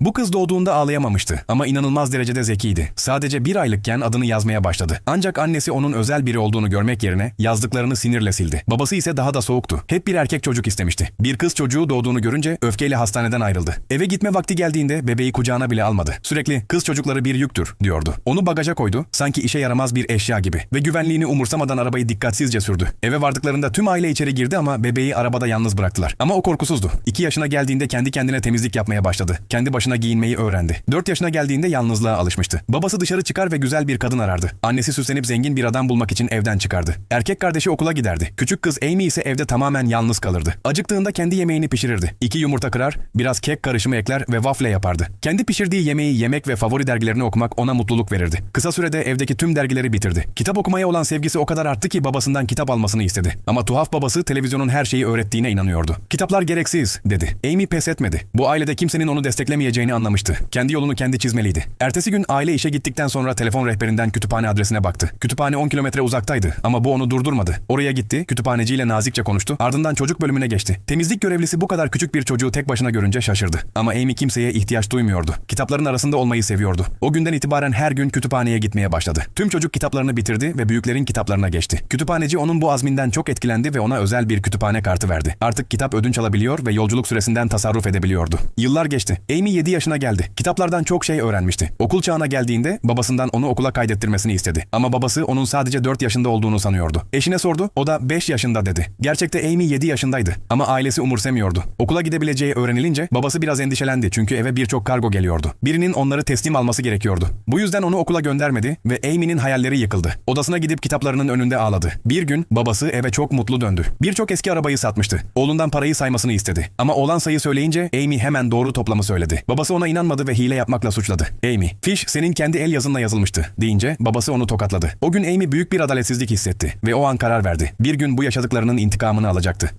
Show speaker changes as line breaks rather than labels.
Bu kız doğduğunda ağlayamamıştı ama inanılmaz derecede zekiydi. Sadece bir aylıkken adını yazmaya başladı. Ancak annesi onun özel biri olduğunu görmek yerine yazdıklarını sinirle sildi. Babası ise daha da soğuktu. Hep bir erkek çocuk istemişti. Bir kız çocuğu doğduğunu görünce öfkeyle hastaneden ayrıldı. Eve gitme vakti geldiğinde bebeği kucağına bile almadı. Sürekli kız çocukları bir yüktür diyordu. Onu bagaja koydu sanki işe yaramaz bir eşya gibi ve güvenliğini umursamadan arabayı dikkatsizce sürdü. Eve vardıklarında tüm aile içeri girdi ama bebeği arabada yalnız bıraktılar. Ama o korkusuzdu. 2 yaşına geldiğinde kendi kendine temizlik yapmaya başladı. Kendi başına giyinmeyi öğrendi. 4 yaşına geldiğinde yalnızlığa alışmıştı. Babası dışarı çıkar ve güzel bir kadın arardı. Annesi süslenip zengin bir adam bulmak için evden çıkardı. Erkek kardeşi okula giderdi. Küçük kız Amy ise evde tamamen yalnız kalırdı. Acıktığında kendi yemeğini pişirirdi. İki yumurta kırar, biraz kek karışımı ekler ve waffle yapardı. Kendi pişirdiği yemeği yemek ve favori dergilerini okumak ona mutluluk verirdi. Kısa sürede evdeki tüm dergileri bitirdi. Kitap okumaya olan sevgisi o kadar arttı ki babasından kitap almasını istedi. Ama tuhaf babası televizyonun her şeyi öğrettiğine inanıyordu. Kitaplar gereksiz dedi. Amy pes etmedi. Bu ailede kimsenin onu desteklemeyeceğini anlamıştı. Kendi yolunu kendi çizmeliydi. Ertesi gün aile işe gittikten sonra telefon rehberinden kütüphane adresine baktı. Kütüphane 10 kilometre uzaktaydı ama bu onu durdurmadı. Oraya gitti, kütüphaneciyle nazikçe konuştu. Ardından çocuk bölümüne geçti. Temizlik görevlisi bu kadar küçük bir çocuğu tek başına görünce şaşırdı. Ama Amy kimseye ihtiyaç duymuyordu. Kitapların arasında olmayı seviyordu. O günden itibaren her gün kütüphaneye gitmeye başladı. Tüm çocuk kitaplarını bitirdi ve büyüklerin kitaplarına geçti. Kütüphaneci onun bu azminden çok etkilendi ve ona özel bir kütüphane kartı verdi. Artık kitap ödünç alabiliyor ve yolculuk süresinden tasarruf edebiliyordu. Yıllar geçti. Amy 7 yaşına geldi. Kitaplardan çok şey öğrenmişti. Okul çağına geldiğinde babasından onu okula kaydettirmesini istedi. Ama babası onun sadece 4 yaşında olduğunu sanıyordu. Eşine sordu. O da 5 yaşında dedi. Gerçekte Amy 7 yaşındaydı. Ama ailesi umursamıyordu. Okula gidebileceği öğrenilince babası biraz endişelendi çünkü eve birçok kargo geliyordu. Birinin onları teslim alması gerekiyordu. Bu yüzden onu okula göndermedi ve Amy'nin hayalleri yıkıldı. Odasına gidip kitaplarının önünde ağladı. Bir gün babası eve çok mutlu döndü. Birçok eski arabayı satmıştı. Oğlundan parayı saymasını istedi. Ama oğlan sayı söyleyince Amy hemen doğru toplamı söyledi. Babası ona inanmadı ve hile yapmakla suçladı. Amy, fiş senin kendi el yazınla yazılmıştı deyince babası onu tokatladı. O gün Amy büyük bir adaletsizlik hissetti ve o an karar verdi. Bir gün bu yaşadıklarının intikamını alacaktı.